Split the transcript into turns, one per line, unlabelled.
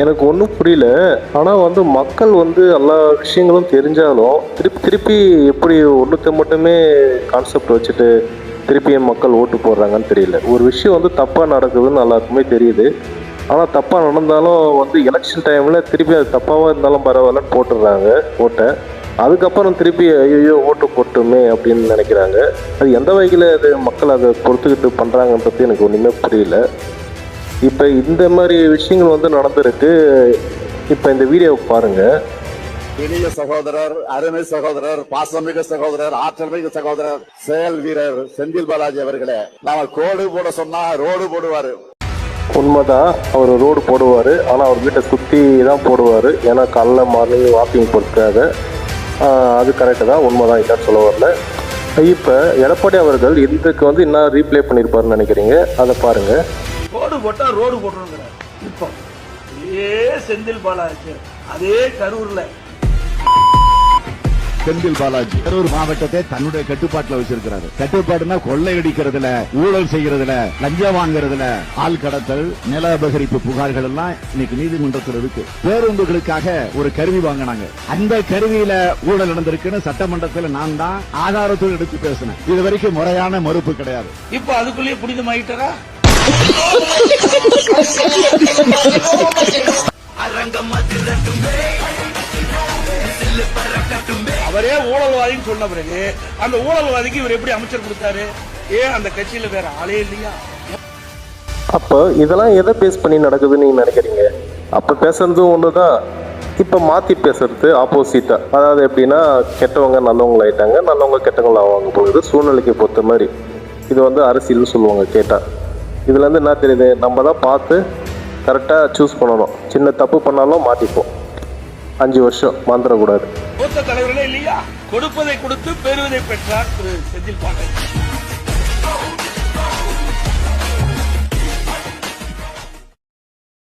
எனக்கு ஒன்றும் புரியல. ஆனால் வந்து மக்கள் வந்து எல்லா விஷயங்களும் தெரிஞ்சாலும் திருப்பி திருப்பி எப்படி ஒன்றுத்த மட்டுமே கான்செப்ட் வச்சுட்டு திருப்பி மக்கள் ஓட்டு போடுறாங்கன்னு தெரியல. ஒரு விஷயம் வந்து தப்பாக நடக்குதுன்னு எல்லாருக்குமே தெரியுது. ஆனால் தப்பாக நடந்தாலும் வந்து எலெக்ஷன் டைமில் திருப்பி அது தப்பாக இருந்தாலும் பரவாயில்லன்னு போட்டுடுறாங்க ஓட்டை. அதுக்கப்புறம் திருப்பி ஐயோ ஓட்டு போட்டுமே அப்படின்னு நினைக்கிறாங்க. அது எந்த வகையில் அது மக்கள் அதை பொறுத்துக்கிட்டு பண்ணுறாங்கன்றது எனக்கு ஒன்றுமே புரியல. இப்போ இந்த மாதிரி விஷயங்கள் வந்து நடந்திருக்கு. இப்போ இந்த வீடியோவை பாருங்கள்
இனிய சகோதரர் அருமை சகோதரர் பாசமிகு சகோதரர் ஆற்றல் மிகு சகோதரர் செயல் வீரர் செந்தில் பாலாஜி அவர்களே நாம கோடு போட சொன்னா ரோடு போடுவாரு.
உண்மைதான் அவர் ரோடு போடுவார். ஆனால் அவர் வீட்டை சுற்றி தான் போடுவார். ஏன்னா காலைல மார்னிங் வாக்கிங் ஆஹ் அது கரெக்டு தான். உண்மை தான் இல்லைன்னு சொல்ல வரல. இப்போ எடப்பாடி அவர்கள் இதுக்கு வந்து என்ன ரீப்ளே பண்ணியிருப்பாருன்னு நினைக்கிறீங்க. அதை பாருங்கள்
ரோடு போட்டா ரோடு போட்டுருங்கிறார் இப்போ இதே செந்தில் பாலாஜி அதே கரூர்ல.
செந்தில் பாலாஜி கரூர் மாவட்டத்தை தன்னுடைய கட்டுப்பாட்டுல வச்சிருக்கிறாரு. கட்டுப்பாடுனா கொள்ளையடிக்கிறதுல ஊழல் செய்யறதுல லஞ்சம் வாங்குறதுல ஆள் கடத்தல் நில அபகரிப்பு புகார்கள் எல்லாம் இன்னைக்கு நீதிமன்றத்தில் இருக்கு. பேருந்துகளுக்காக ஒரு கருவி வாங்கினாங்க. அந்த கருவியில ஊழல் நடந்திருக்குன்னு சட்டமன்றத்தில் நான் தான் ஆதாரத்தோடு எடுத்து பேசினேன். இது வரைக்கும் முறையான மறுப்பு கிடையாது.
இப்போ அதுக்குள்ளேயே புனிதமாயிட்டாரா? அவரே ஊழல்வாதின்னு சொன்ன பிறகு அந்த ஊழல்வாதிக்கு இவர் எப்படி அமைச்சர் கொடுத்தாரு? ஏன் அந்த கட்சியில வேற ஆளே இல்லையா?
அப்போ இதெல்லாம் எதை பேஸ் பண்ணி நடக்குதுன்னு நீங்கள் நினைக்கிறீங்க? அப்போ பேசுறதும் ஒன்று தான் இப்போ மாற்றி பேசுறது ஆப்போசிட்டாக அதாவது எப்படின்னா கெட்டவங்க நல்லவங்களாயிட்டாங்க நல்லவங்க கெட்டவங்கள ஆவாங்க போகுது சூழ்நிலைக்கு பொறுத்த மாதிரி. இது வந்து அரசியல்னு சொல்லுவாங்க கேட்டால் இதுலேருந்து என்ன தெரியுது? நம்ம தான் பார்த்து கரெக்டாக சூஸ் பண்ணணும். சின்ன தப்பு பண்ணாலும் மாட்டிப்போம் அஞ்சு வருஷம் மறந்துடக்கூடாது.
மூத்த தலைவர்களே இல்லையா? கொடுப்பதை கொடுத்து பெறுவதை பெற்றார் திரு செந்தில்